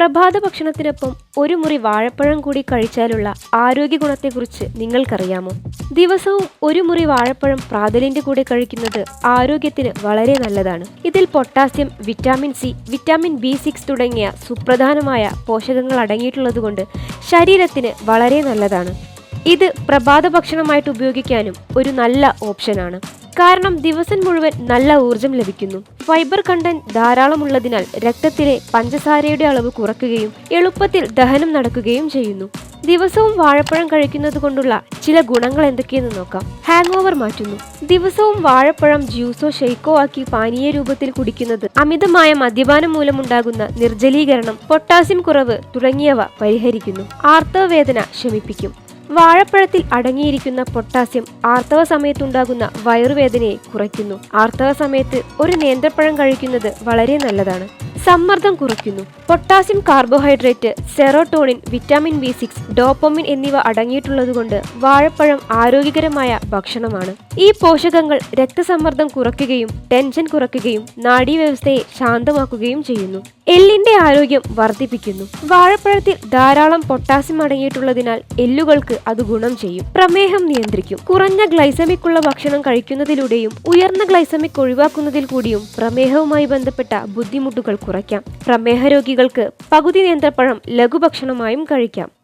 പ്രഭാത ഭക്ഷണത്തിനൊപ്പം ഒരു മുറി വാഴപ്പഴം കൂടി കഴിച്ചാലുള്ള ആരോഗ്യ ഗുണത്തെക്കുറിച്ച് നിങ്ങൾക്കറിയാമോ? ദിവസവും ഒരു മുറി വാഴപ്പഴം പ്രാതലിന്റെ കൂടെ കഴിക്കുന്നത് ആരോഗ്യത്തിന് വളരെ നല്ലതാണ്. ഇതിൽ potassium vitamin C vitamin B six തുടങ്ങിയ സുപ്രധാനമായ പോഷകങ്ങൾ അടങ്ങിയിട്ടുള്ളതുകൊണ്ട് ശരീരത്തിന് വളരെ നല്ലതാണ്. ഇത് പ്രഭാത ഭക്ഷണമായിട്ട് ഉപയോഗിക്കാനും ഒരു നല്ല ഓപ്ഷനാണ്. കാരണം ദിവസം മുഴുവൻ നല്ല ഊർജം ലഭിക്കുന്നു. ഫൈബർ കണ്ടന്റ് ധാരാളമുള്ളതിനാൽ രക്തത്തിലെ പഞ്ചസാരയുടെ അളവ് കുറയ്ക്കുകയും എളുപ്പത്തിൽ ദഹനം നടക്കുകയും ചെയ്യുന്നു. ദിവസവും വാഴപ്പഴം കഴിക്കുന്നത് കൊണ്ടുള്ള ചില ഗുണങ്ങൾ എന്തൊക്കെയെന്ന് നോക്കാം. ഹാങ് ഓവർ മാറ്റുന്നു. ദിവസവും വാഴപ്പഴം ജ്യൂസോ ഷെയ്ക്കോ ആക്കി പാനീയ രൂപത്തിൽ കുടിക്കുന്നത് അമിതമായ മദ്യപാനം മൂലമുണ്ടാകുന്ന നിർജലീകരണം പൊട്ടാസ്യം കുറവ് തുടങ്ങിയവ പരിഹരിക്കുന്നു. ആർത്തവവേദന ശമിപ്പിക്കും. വാഴപ്പഴത്തിൽ അടങ്ങിയിരിക്കുന്ന പൊട്ടാസ്യം ആർത്തവ സമയത്തുണ്ടാകുന്ന വയറുവേദനയെ കുറയ്ക്കുന്നു. ആർത്തവ സമയത്ത് ഒരു നേന്ത്രപ്പഴം കഴിക്കുന്നത് വളരെ നല്ലതാണ്. സമ്മർദ്ദം കുറയ്ക്കുന്നു. Potassium carbohydrate serotonin vitamin B six dopamine എന്നിവ അടങ്ങിയിട്ടുള്ളതുകൊണ്ട് വാഴപ്പഴം ആരോഗ്യകരമായ ഭക്ഷണമാണ്. ഈ പോഷകങ്ങൾ രക്തസമ്മർദ്ദം കുറയ്ക്കുകയും ടെൻഷൻ കുറയ്ക്കുകയും നാഡീവ്യവസ്ഥയെ ശാന്തമാക്കുകയും ചെയ്യുന്നു. എല്ലിന്റെ ആരോഗ്യം വർദ്ധിപ്പിക്കുന്നു. വാഴപ്പഴത്തിൽ ധാരാളം പൊട്ടാസ്യം അടങ്ങിയിട്ടുള്ളതിനാൽ എല്ലുകൾക്ക് അത് ഗുണം ചെയ്യും. പ്രമേഹം നിയന്ത്രിക്കും. കുറഞ്ഞ ഗ്ലൈസമിക് ഉള്ള ഭക്ഷണം കഴിക്കുന്നതിലൂടെയും ഉയർന്ന ഗ്ലൈസമിക് ഒഴിവാക്കുന്നതിൽ കൂടിയും പ്രമേഹവുമായി ബന്ധപ്പെട്ട ബുദ്ധിമുട്ടുകൾ കുറയ്ക്കാം. പ്രമേഹ രോഗികൾക്ക് പകുതി നേന്ത്രപ്പഴം ലഘുഭക്ഷണമായും കഴിക്കാം.